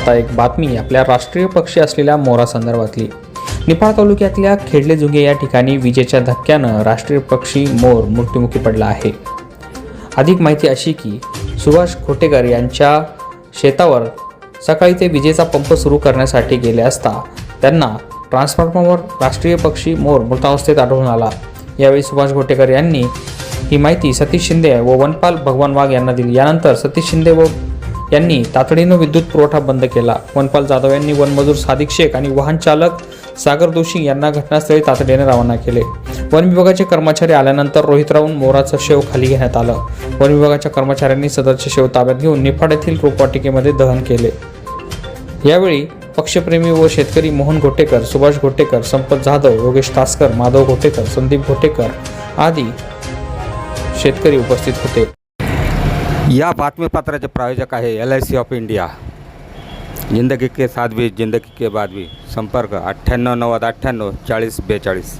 आता एक बातमी आपल्या राष्ट्रीय पक्षी असलेल्या मोरासंदर्भातली निफाड तालुक्यातल्या खेडले जुगे या ठिकाणी विजेच्या धक्क्यानं राष्ट्रीय पक्षी मोर मृत्युमुखी पडला आहे. अधिक माहिती अशी की सुभाष खोटेकर यांच्या शेतावर सकाळी ते विजेचा पंप सुरू करण्यासाठी गेले असता त्यांना ट्रान्सफॉर्मरवर राष्ट्रीय पक्षी मोर मृतावस्थेत आढळून आला. यावेळी सुभाष घोटेकर यांनी ही माहिती सतीश शिंदे व वनपाल भगवान वाघ यांना दिली. यानंतर सतीश शिंदे व यांनी तातडीनं विद्युत पुरवठा बंद केला. वनपाल जाधव यांनी वनमजूर सादिक शेख आणि वाहन चालक सागर दोषी यांना घटनास्थळी तातडीने रवाना केले. वन विभागाचे कर्मचारी आल्यानंतर रोहितरावून मोराचं शेव खाली घेण्यात आलं. वन विभागाच्या कर्मचाऱ्यांनी सदरचे शेव ताब्यात घेऊन निफाड येथील रोपवाटिकेमध्ये दहन केले. यावेळी पक्षप्रेमी व शेतकरी मोहन घोटेकर सुभाष घोटेकर संपत जाधव योगेश तासकर माधव घोटेकर संदीप घोटेकर आदी शेतकरी उपस्थित होते. या बातमीपत्राचे प्रायोजक आहे L I C of India जिंदगी के साथ भी जिंदगी के बाद भी. संपर्क अठ्ठ्याण्णव नव्वद अठ्ठ्याण्णव चाळीस बेचाळीस.